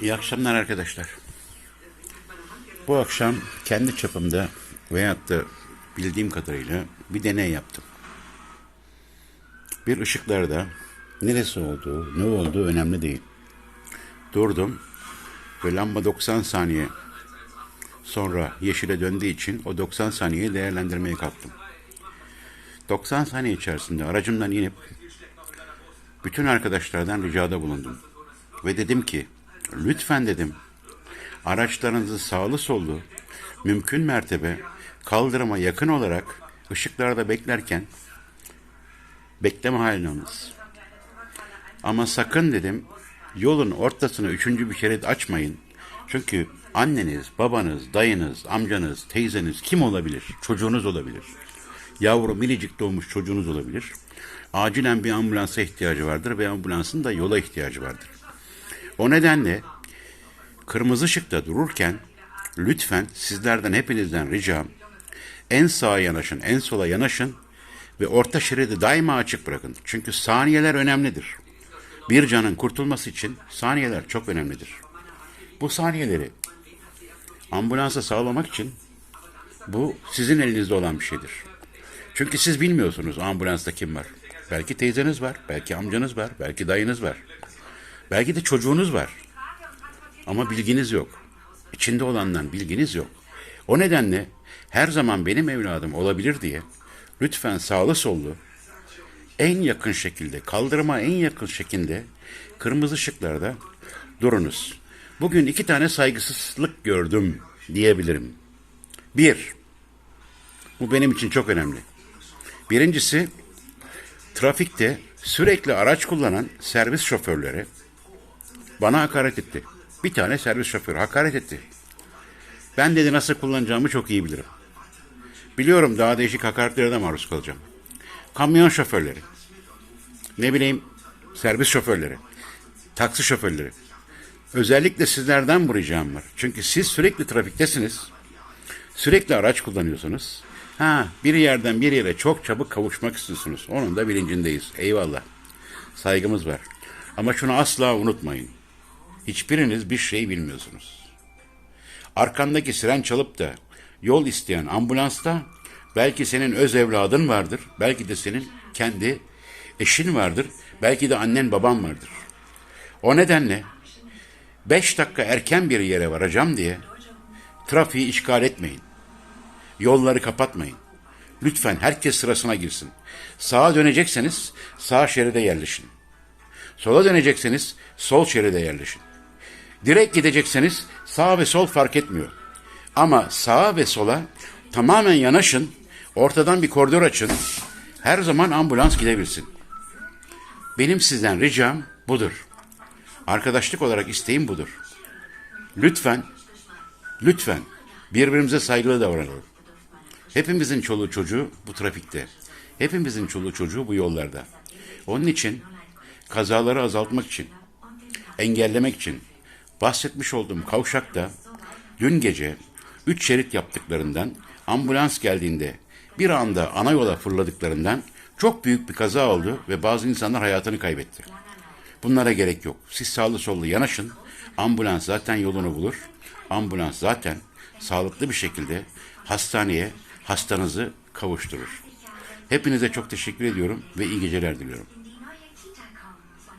İyi akşamlar arkadaşlar. Bu akşam kendi çapımda veyahut da bildiğim kadarıyla bir deney yaptım. Bir ışıklarda neresi olduğu, ne olduğu önemli değil. Durdum ve lamba 90 saniye sonra yeşile döndüğü için o 90 saniyeyi değerlendirmeye kalktım. 90 saniye içerisinde aracımdan inip bütün arkadaşlardan ricada bulundum. Ve dedim ki lütfen dedim araçlarınızı sağlı sollu mümkün mertebe kaldırıma yakın olarak ışıklarda beklerken bekleme halini alınız. Ama sakın dedim yolun ortasına üçüncü bir şerit açmayın. Çünkü anneniz, babanız, dayınız, amcanız, teyzeniz kim olabilir? Çocuğunuz olabilir. Yavru minicik doğmuş çocuğunuz olabilir. Acilen bir ambulansa ihtiyacı vardır ve ambulansın da yola ihtiyacı vardır. O nedenle kırmızı ışıkta dururken lütfen sizlerden hepinizden ricam en sağa yanaşın, en sola yanaşın ve orta şeridi daima açık bırakın. Çünkü saniyeler önemlidir. Bir canın kurtulması için saniyeler çok önemlidir. Bu saniyeleri ambulansa sağlamak için bu sizin elinizde olan bir şeydir. Çünkü siz bilmiyorsunuz ambulansta kim var. Belki teyzeniz var, belki amcanız var, belki dayınız var. Belki de çocuğunuz var. Ama bilginiz yok. İçinde olandan bilginiz yok. O nedenle her zaman benim evladım olabilir diye lütfen sağlı sollu en yakın şekilde, kaldırıma en yakın şekilde kırmızı ışıklarda durunuz. Bugün iki tane saygısızlık gördüm diyebilirim. Bir, bu benim için çok önemli. Birincisi, trafikte sürekli araç kullanan servis şoförleri bana hakaret etti. Bir tane servis şoförü hakaret etti. Ben dedi nasıl kullanacağımı çok iyi bilirim. Biliyorum daha değişik hakaretlere de maruz kalacağım. Kamyon şoförleri, ne bileyim servis şoförleri, taksi şoförleri. Özellikle sizlerden bu ricam var. Çünkü siz sürekli trafiktesiniz. Sürekli araç kullanıyorsunuz. Ha, bir yerden bir yere çok çabuk kavuşmak istiyorsunuz. Onun da bilincindeyiz. Eyvallah. Saygımız var. Ama şunu asla unutmayın. Hiçbiriniz bir şey bilmiyorsunuz. Arkandaki siren çalıp da yol isteyen ambulansta belki senin öz evladın vardır. Belki de senin kendi eşin vardır. Belki de annen baban vardır. O nedenle beş dakika erken bir yere varacağım diye trafiği işgal etmeyin. Yolları kapatmayın. Lütfen herkes sırasına girsin. Sağa dönecekseniz sağ şeride yerleşin. Sola dönecekseniz sol şeride yerleşin. Direkt gidecekseniz sağ ve sol fark etmiyor. Ama sağa ve sola tamamen yanaşın, ortadan bir koridor açın. Her zaman ambulans gidebilsin. Benim sizden ricam budur. Arkadaşlık olarak isteğim budur. Lütfen, lütfen birbirimize saygılı davranalım. Hepimizin çoluğu çocuğu bu trafikte. Hepimizin çoluğu çocuğu bu yollarda. Onun için kazaları azaltmak için, engellemek için bahsetmiş olduğum kavşakta dün gece üç şerit yaptıklarından ambulans geldiğinde bir anda ana yola fırladıklarından çok büyük bir kaza oldu ve bazı insanlar hayatını kaybetti. Bunlara gerek yok. Siz sağlı sollu yanaşın. Ambulans zaten yolunu bulur. Ambulans zaten sağlıklı bir şekilde hastaneye hastanızı kavuşturur. Hepinize çok teşekkür ediyorum ve iyi geceler diliyorum.